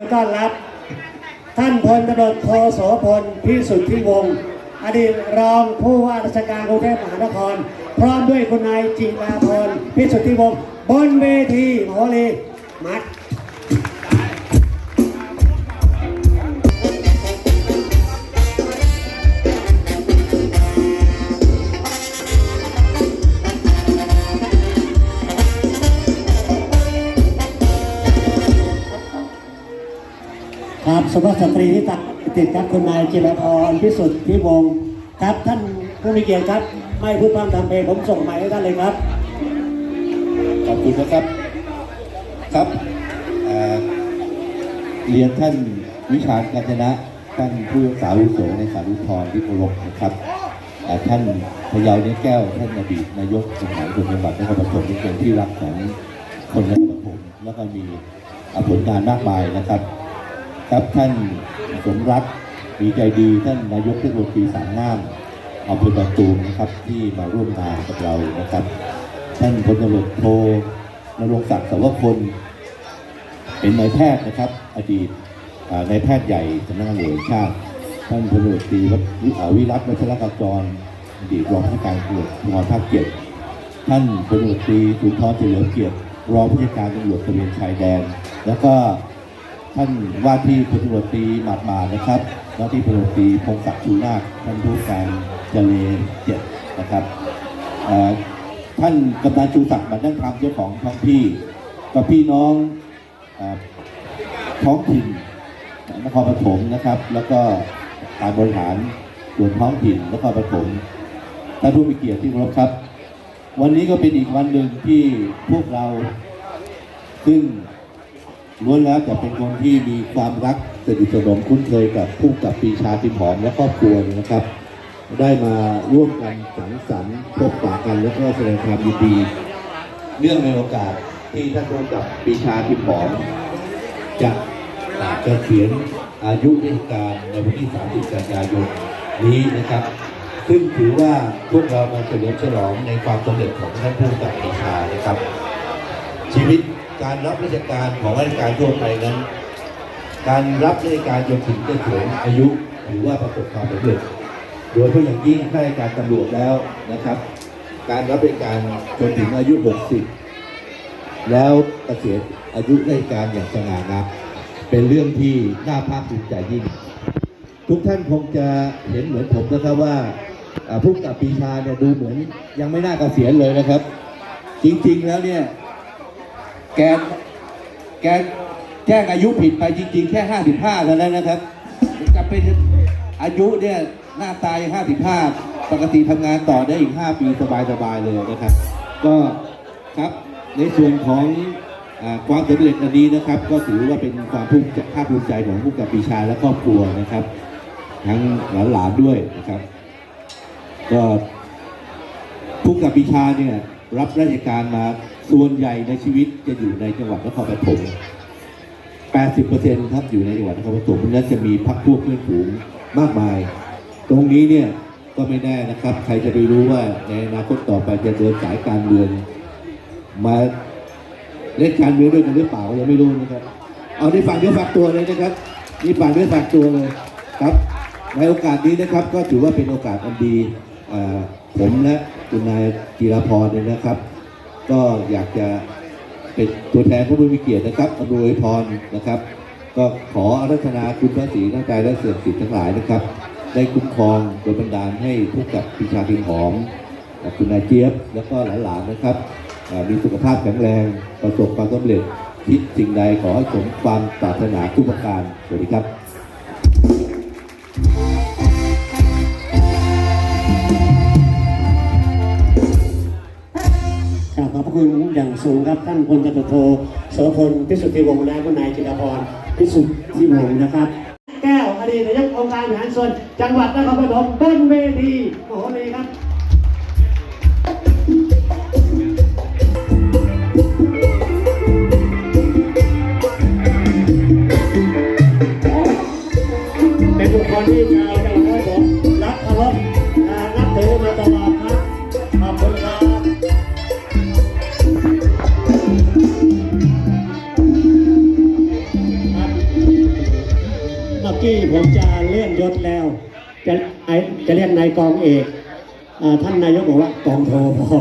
ต้อนรับท่านพลตำรวจโทโสพลพิสุทธิวงศ์อดีตรองผู้ว่าราชการกรุงเทพมหานคร พร้อมด้วยคุณนายจิราพรพิสุทธิวงศ์บนเวทีโหรีมัด สุภาพสตรีที่ตัดติดครับคุณนายจิรพรพิสุทธิวงศ์ครับท่านผู้มีเกียรติครับไม่พูดพร่ำทำเพลงผมส่งหมายให้ท่านเลยครับ ขอบคุณนะครับครับเอ่อเรียนท่านวิชากัญจนะท่านผู้รักษาวุโสในสารุทรที่เคารพนะครับท่านพยาวเนื้อแก้ว ท่านอดีตนายกสมัยจังหวัดนครปฐมที่เป็นที่รักของคนนครปฐมแล้วก็มีผลงานมากมายนะครับ ครับท่านสมรักมีใจดีท่านนายกเทศมนตรีสามงามอำเภอดอนตูมนะครับที่มาร่วมงานกับเรานะครับ ท่านพลตำรวจโทนรงศักดิ์สวพลเป็นนายแพทย์นะครับ อดีตนายแพทย์ใหญ่สำนักงานตำรวจแห่งชาติ ท่านพลตำรวจตรีวิรัตวัชรกจรอดีตรองผู้การตำรวจภูธรภาคเจ็ดท่านพลตำรวจตรีสุนทรเฉลิมเกียรติรองผู้จัดการตำรวจตระเวนชายแดน แล้วก็ ท่านว่าที่พลตำรวจตีหมาดมานะครับว่าที่พลตำรวจตีพงศักดิ์ชูนาคท่านผู้การเจเลเจ็ดนะครับท่านกำนันชูศักดิ์บันนั่งคำเจ้าของท้องที่กับพี่น้องท้องถิ่นนครปฐมนะครับ แล้วก็การบริหารส่วนท้องถิ่นนครปฐมท่านผู้มีเกียรติที่เคารพครับ วันนี้ก็เป็นอีกวันหนึ่งที่พวกเราซึ่ง ล้วนแล้วจะเป็นคนที่มีความรักสนิทสนมคุ้นเคยกับผู้กับปีชาติหอมและครอบครัวนะครับ ได้มาร่วมกันสังสรรค์พบปะกันและก็แสดงความยินดีเนื่องในโอกาสที่ท่านผู้กับปีชาติหอมจะจะเกษียณอายุราชการในวันที่ 30 กันยายนนี้นะครับ ซึ่งถือว่าพวกเรามาเฉลิมฉลองในความสำเร็จของท่านผู้กับปีชานะครับ ชีวิต การรับราชการของราชการทั่วไปนั้น การรับราชการจนถึงเกษียณอายุถือว่าประสบความสำเร็จโดยเฉพาะอย่างยิ่งข้าราชการตำรวจแล้วนะครับ การรับราชการจนถึงอายุ 60 แล้วเกษียณอายุราชการอย่างสง่างามเป็นเรื่องที่น่าภาคภูมิใจยิ่ง ทุกท่านคงจะเห็นเหมือนผมนะครับว่าผู้กำกับปีชาเนี่ยดูเหมือนยังไม่น่าเกษียณเลยนะครับ จริงๆแล้วเนี่ย แก แกแจ้งอายุผิดไปจริง ๆ แค่ 55เท่านั้นนะครับจะเป็นอายุเนี่ยหน้าตาย55 ปกติทำงานต่อได้อีก 5 ปีสบายๆเลยนะครับ ก็ครับในส่วนของอความสำเร็จอันนี้นะครับ ก็ถือว่าเป็นความภูมิใจภาคภูมิใจของผู้กับปีชาและครอบครัวนะครับ ทั้งหลานๆด้วยนะครับ ก็ผู้กับปีชาเนี่ยรับราชการมา ส่วนใหญ่ในชีวิตจะอยู่ในจังหวัดนครปฐม80%ครับอยู่ในจังหวัดนครปฐมเพราะฉะนั้นจะมีพักพวกเพื่อนฝูงมากมาย ตรงนี้เนี่ยก็ไม่แน่นะครับ ใครจะไปรู้ว่าในอนาคตต่อไปจะเดินสายการเมืองมาเล่นการเมืองด้วยกันหรือเปล่ายังไม่รู้นะครับ เอาในฝากเนื้อฝากตัวเลยนะครับนี่ฝากเนื้อฝากตัวเลยครับ ในโอกาสนี้นะครับก็ถือว่าเป็นโอกาสอันดีผมและคุณนายจีรพรเนี่ยนะครับ ก็อยากจะเป็นตัวแทนผู้มีเกียรตินะครับอำนวยพรนะครับ ก็ขออารัธนาคุณพระศรีทั้งกายและเสื่อมสิทธิ์ทั้งหลายนะครับ ได้คุ้มครองโดยบันดาลให้ผู้กับพิชาพิมหอมคุณนายเจี๊ยบแล้วก็หลานๆนะครับ มีสุขภาพแข็งแรงประสบความสำเร็จคิดสิ่งใดขอให้สมความปรารถนาทุกประการสวัสดีครับ อย่างสูงครับท่านพลตำรวจโทโสพลพิสุทธิวงศ์และคุณนายจิรพรพิสุทธิวงศ์นะครับ แก้วอดีตนายกองค์การบริหารส่วนจังหวัดนครปฐมบนเวทีโอ้โหเลยครับเป็นบุคคลที่ชาว มื่อกี้ผมจะเลื่อนยศแล้ว จะไอจะเรียกนายกองเอกอ่าท่านนายกบอกว่ากองโทพอ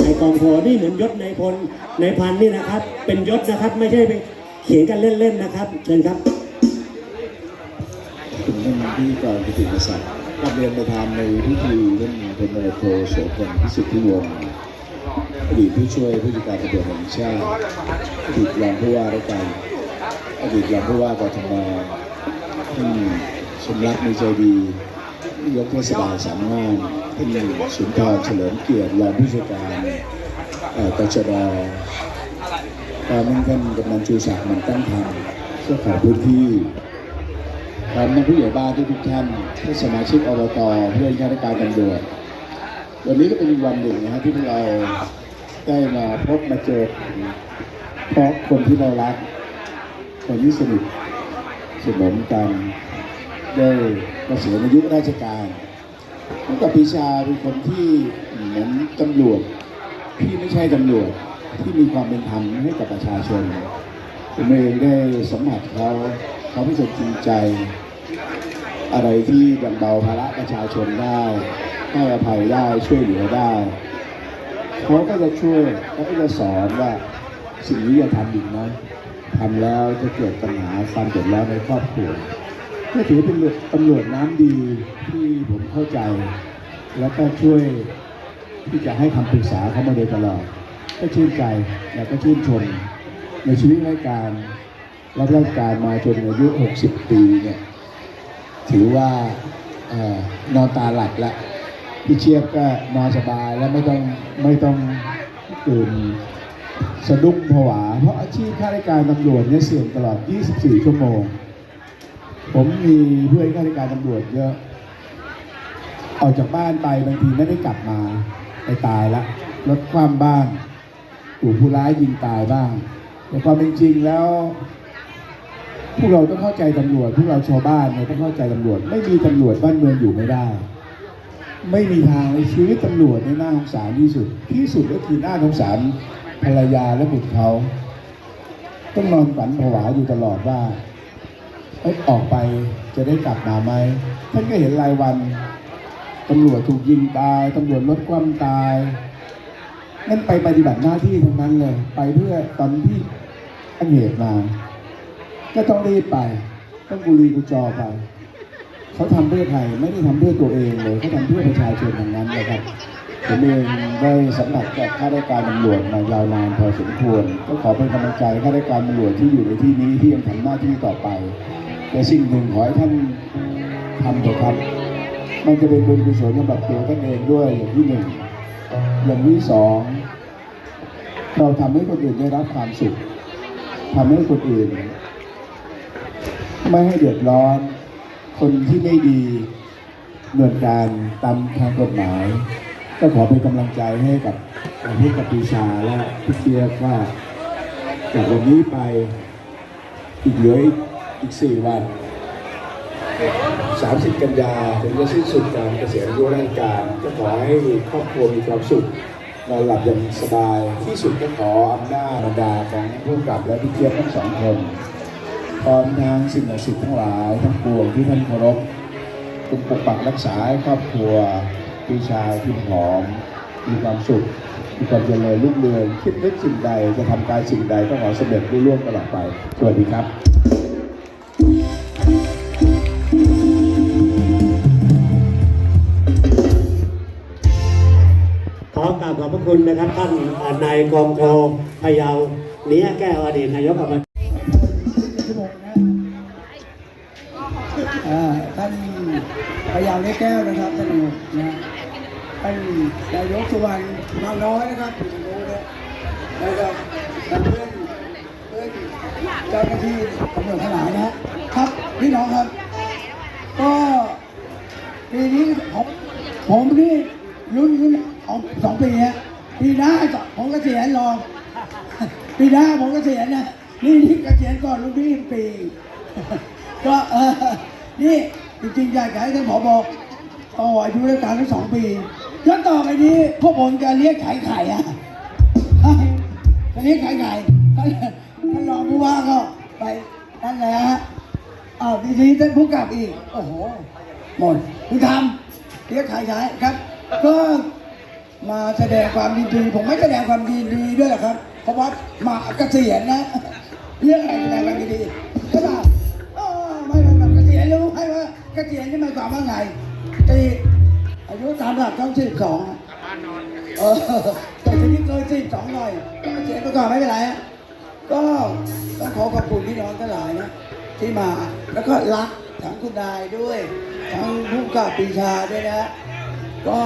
นายกองโทนี่เหมือนยศนายพลนายพันนี่นะครับ เป็นยศนะครับ ไม่ใช่ไปเขียนกันเล่นๆนะครับเชิญครับถึงท่านที่กรกิติมศักดิ์กับเรียนประธานในพิธีท่านพลตำรวจโทโสพลพิสุทธิวงศ์อดีตผู้ช่วยผู้จัดการตำรวจแห่งชาติอดีตรองผู้ว่าราชการอดีตรองผู้ว่ากทม ท่านสมรักมีใจดียกเทศบาลสามงานท่านสุนทรเฉลิมเกียรติรองผู้จัดการเอ่อตชดตอนนั้นท่านกำนันชูศักดิ์มันตั้งธรรมเจ้าของพื้นที่ท่านผู้ใหญ่บ้านทุกท่านท่านสมาชิกอบตเพื่อนข้าราชการตำรวจวันนี้ก็เป็นวันหนึ่งนะฮะที่พวกเราได้มาพบมาเจอเพราะคนที่เรารักคนที่สนิท สนมกันได้เกษียณอายุราชการตั้งแต่ปีชาเป็นคนที่เหมือนตำรวจที่ไม่ใช่ตำรวจที่มีความเป็นธรรมให้กับประชาชนผมเองได้สัมผัสเขาเขาเป็นคนจริงใจ อะไรที่แบ่งเบาภาระประชาชนได้ให้อภัยได้ช่วยเหลือได้เขาก็จะช่วยเขาก็จะสอนว่าสิ่งนี้อย่าทำอีกนะ ทำแล้วจะเกิดปัญหาความเดือดร้อนในครอบครัวก็ถือเป็นตำรวจน้ำดีที่ผมเข้าใจ แล้วก็ช่วยที่จะให้คำปรึกษาเขามาโดยตลอด ก็ชื่นใจและก็ชื่นชม ในชีวิตราชการรับราชการมาจนอายุ 60 ปีเนี่ยถือว่าออนอนตาหลับล้วพี่เชียบก็นอนสบายแล้วไม่ต้องไม่ต้องตื่น สะดุ้งผวา เพราะอาชีพข้าราชการตำรวจเนี่ยเสี่ยงตลอด 24 ชั่วโมง ผมมีเพื่อนข้าราชการตำรวจเยอะ ออกจากบ้านไปบางทีไม่ได้กลับมาไปตายละรถคว่ำบ้านถูกผู้ร้ายยิงตายบ้าง แต่ความเป็นจริงแล้วพวกเราต้องเข้าใจตำรวจพวกเราชาวบ้านเนี่ยต้องเข้าใจตำรวจ ไม่มีตำรวจบ้านเมืองอยู่ไม่ได้ ไม่มีทางในชีวิตตำรวจในยน่าสงสารที่สุด ที่สุดก็คือหน้าสงสาร ภรรยาและบุตรเขา ต้องนอนฝันผวาอยู่ตลอดว่าเอ้ยออกไปจะได้กลับมาไหมท่านก็เห็นรายวันตำรวจถูกยิงตายตำรวจรถคว่ำตายนั่นไปปฏิบัติหน้าที่ทั้งนั้นเลย ไปเพื่อตอนที่อันเหตุมา ก็ต้องรีบไป ต้องกุลีกุจอไป เขาทำเพื่อใครไม่ได้ทำเพื่อตัวเองเลยเขาทำเพื่อประชาชนทั้งนั้นนะครับ ผมเองได้สัมผัสกับข้าราชการตำรวจมายาวนานพอสมควรก็ขอเป็นกำลังใจข้าราชการตำรวจที่อยู่ในที่นี้ที่ยังทำหน้าที่ต่อไปแต่สิ่งหนึ่งขอให้ท่านทำเถอะครับ มันจะเป็นบุญกุศลสำหรับตัวท่านเองด้วยอย่างที่หนึ่งอย่างที่สองเราทำให้คนอื่นได้รับความสุขทำให้คนอื่น ไม่ให้เดือดร้อน คนที่ไม่ดีเนินการตามทางกฎหมาย ก็ขอเป็นกำลังใจให้กับพี่กับปีชาและพี่เชียบว่าจากวันนี้ไปอีกเหลืออีกสี่วัน 30 กันยาถึงจะสิ้นสุดการเกษียณอายุราชการ ก็ขอให้ครอบครัวมีความสุขนอนหลับอย่างสบายที่สุดก็ขออำนาจบรรดาของผู้กับและพี่เจี๊ยบทั้งสองคนพร้อมทางสิ่งศักดิ์สิทธิ์ทั้งหลายทั้งปวงที่ท่านเคารพจงปกปักรักษาให้ครอบครัว พี่ชายพี่หอม มีความสุข มีความเจริญรุ่งเรืองคิดนึกสิ่งใดจะทำการสิ่งใดก็ขอสำเร็จรุ่ร่วงตลอดไป สวัสดีครับขอกราบขอบพระคุณนะครับท่านนายกองโทพะเยาเนี้ยแก้วอดีตนายกอบต ท่านพยาวเล็กแก้วนะครับท่านนายกนะท่านนายกสุวรรณมาน้อยนะครับผมรู้นะแล้วก็ท่านเพื่อนเพื่อนเจ้าหน้าที่ตำรวจทั้งหลายนะครับพี่น้องครับ ก็ปีนี้ผมผมนี่รุ่นรุ่นของสองปีฮะปีหน้าผมเกษียรองปีหน้าผมเกษียนะนี่นี่เกษียณก่อนลูกพี่ปี ก็เออนี่ จริงๆอยากให้ท่านผบต่ออายุราชการทั้งสองปีแล้วต่อไปนี้พวกผมจะเรียกขายไข่อะจะเรียกขายไข่ท่านรองผู้ว่าก็ไปนั่นแหละฮะอ้าวดีๆท่านผู้กำกับอีก โอ้โหหมดคุณทำเรียกใครใช้ครับ ก็มาแสดงความยินดีผมไม่แสดงความยินดีด้วยหรอกครับ เพราะว่ามาเกษียณนะเรื่องอะไรแสดงความยินดี เกษียณนี่หมายความว่าไงตีอายุตามหลักต้องสิบสองเออแต่ทีนี้เกินสิบสองหน่อยก็เกษียณไปก่อนไม่เป็นไรฮะก็ต้องขอขอบคุณพี่น้องทั้งหลายนะที่มาแล้วก็รักทั้งคุณนายด้วยทั้งผู้กับปีชาด้วยนะ ก็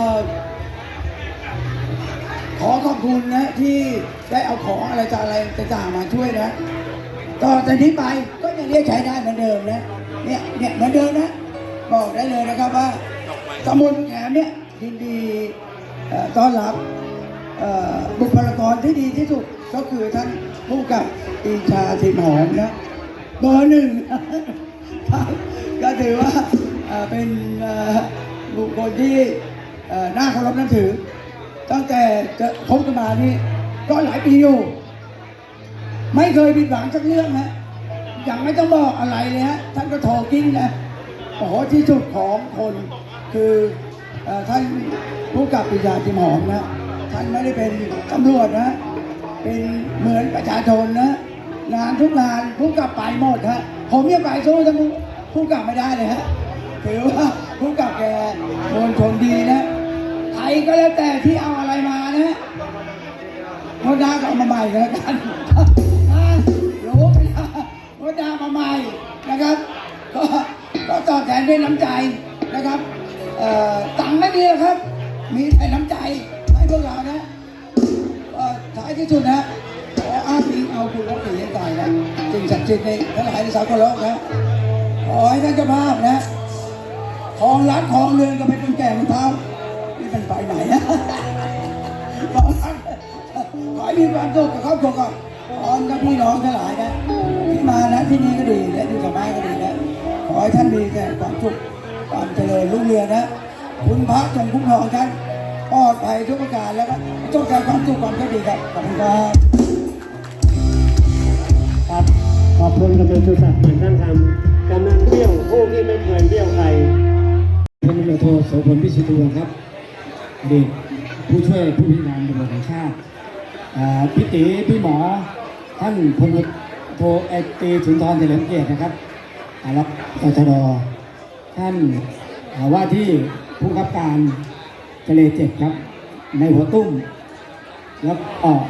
ขอขอบคุณนะ ที่ได้เอาของอะไรต่างอะไรต่างๆมาช่วยนะต่อจากนี้ไปก็ยังเรียกใช้ได้เหมือนเดิมนะเนี่ยเนี่ยเหมือนเดิมนะ บอกได้เลยนะครับว่าตำบลแขมเนี่ยยินดีเอ่อต้อนรับเอ่อบุคลากรที่ดีที่สุดก็คือท่านผู้กับปีชาสิมหอมนะเบอร์หนึ่งก็ถือว่าเอ่อเป็นเอ่อบุคคลที่เอ่อน่าเคารพนับถือ ตั้งแต่จะคบกันมานี่ก็หลายปีอยู่ไม่เคยผิดหวังสักเรื่องนะยังไม่ต้องบอกอะไรเลยฮะท่านก็โทรกิ้งนะ โอ้โหที่สุดของคนคืออท่านผู้กับปริชาจิมหอมนะท่านไม่ได้เป็นตำรวจนะ เป็นเหมือนประชาชนนะงานทุกงานผู้กับไปหมดฮะผมยังไปสู้ท่านผู้ผู้กับไม่ได้เลยฮะถือว่าผู้กับแกมวลชนดีนะใครก็แล้วแต่ที่เอาอะไรมานะโมดาก็เอามาใหม่แล้วกันรู้ไหมล่ะโมดามาใหม่นะครับก็ ก็ตอบแทนด้วยน้ำใจนะครับตังไม่มีครับ มีแต่น้ำใจให้พวกเรานะท้ายที่สุดนะขออ้างอิงเอาคุณรักษีให้ตายนะสิ่งศักดิ์สิทธิ์ในทั้งหลายในสากลโลกนะขอให้ท่านเจ้าภาพนะของรัดของเรือนก็เป็นคนแก่คนเท้านี่เป็นไปไหนนะขอให้ขอให้มีความสุขกับครอบครัวก่อนพร้อมกับพี่น้องทั้งหลายนะที่มานะที่นี่ก็ดีและที่สบายก็ดีนะ ขอให้ท่านมีแต่ความสุขความเจริญรุ่งเรืองนะ คุณพระจงคุ้มครองท่านปลอดภัยทุกประการแล้วก็จงใจความสุขความโชคดีครับขอบคุณครับครับขอบคุณกำนันชูศักดิ์เหมือนท่านทำกำนันเบี้ยวผู้ที่ไม่เคยเบี้ยวใครพลตำรวจโทโสพลพิสุทธิ์ดวงครับเด็กผู้ช่วยผู้พิจารณาตำรวจแห่งชาติอ่าพี่ตีพี่หมอท่านพลตำรวจโทเอกตีสุนทรเฉลิมเกียรตินะครับ อารับตชดท่านว่าที่ผู้ขับการทะเลเจ็ดครับ ในหัวตุ้ม แล้วออก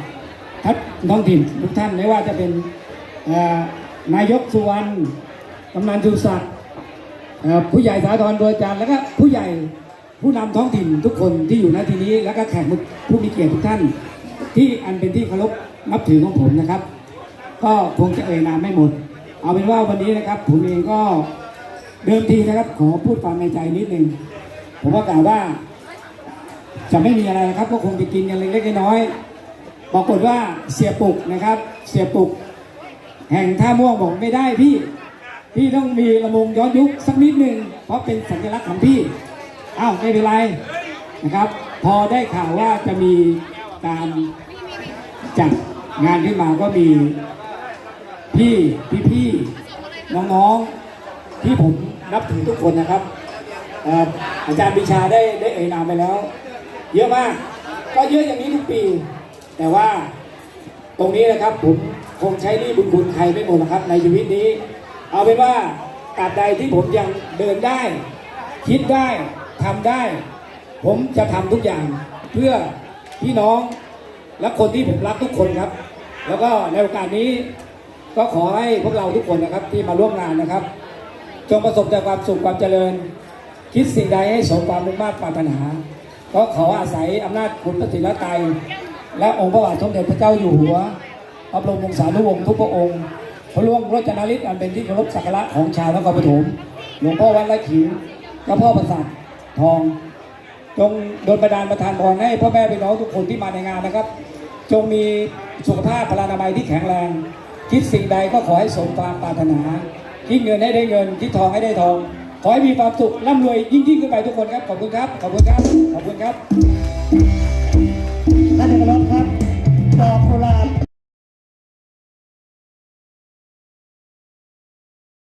ทัดท้องถิ่นทุกท่านไม่ว่าจะเป็นนายกสุวรรณกำนันชูศักดิ์เอ่อผู้ใหญ่สาธรโดยการแล้วก็ผู้ใหญ่ผู้นำท้องถิ่นทุกคนที่อยู่ณที่นี้ แล้วก็แขกผู้มีเกียรติทุกท่าน ที่อันเป็นที่เคารพนับถือของผมนะครับ ก็คงจะเอ่ยนามไม่หมด เอาเป็นว่าวันนี้นะครับผมเองก็เดิมทีนะครับ ขอพูดความในใจนิดนึงผมก็กล่าวว่า จะไม่มีอะไรนะครับก็คงไปกินกันเล็กๆน้อยๆปรากฏว่าเสียปุกนะครับ เสียปุก แห่งท่าม่วงบอกไม่ได้พี่ พี่ต้องมีระมงย้อนยุคสักนิดหนึ่งเพราะเป็นสัญลักษณ์ของพี่อ้าวไม่เป็นไรนะครับ พอได้ข่าวว่าจะมีการจัดงานขึ้นมาก็มี พี่พี่พี่น้องๆที่ผมนับถือทุกคนนะครับอาจารย์ปิชาได้ได้เอ่ยนามไปแล้ว เยอะมาก ก็เยอะอย่างนี้ทุกปี แต่ว่าตรงนี้นะครับผมคงใช้หนี่บุญคุณใครไม่หมดนะครับ ในชีวิตนี้ เอาเป็นว่าตราบใดที่ผมยังเดินได้ คิดได้ทำได้ ผมจะทำทุกอย่างเพื่อพี่น้องและคนที่ผมรักทุกคนครับ แล้วก็ในโอกาสนี้ ก็ขอให้พวกเราทุกคนนะครับที่มาร่วมงานนะครับ จงประสบแต่ความสุขความเจริญ คิดสิ่งใดให้สมความมุ่งมั่นปรารถนาก็ขออาศัยอำนาจคุณพระศิลไตยและองค์พระบาทสมเด็จพระเจ้าอยู่หัวพระบรมวงศานุวงศ์ทุกพระองค์พระหลวงรัชนาลิศอันเป็นที่เคารพสักการะของชาวนครปฐมหลวงพ่อวัดไร่ขิงและพ่อประสาททอง จงโดนประดานประทานพรให้พ่อแม่พี่น้องทุกคนที่มาในงานนะครับ จงมีสุขภาพพลานามัยที่แข็งแรง คิดสิ่งใดก็ขอให้สมความปรารถนา คิดเงินให้ได้เงิน คิดทองให้ได้ทอง ขอให้มีความสุขร่ำรวยยิ่งยิ่งขึ้นไปทุกคนครับ ขอบคุณครับ ขอบคุณครับ ขอบคุณครับท่านเอกลักษณ์ครับดอกกุหลาบ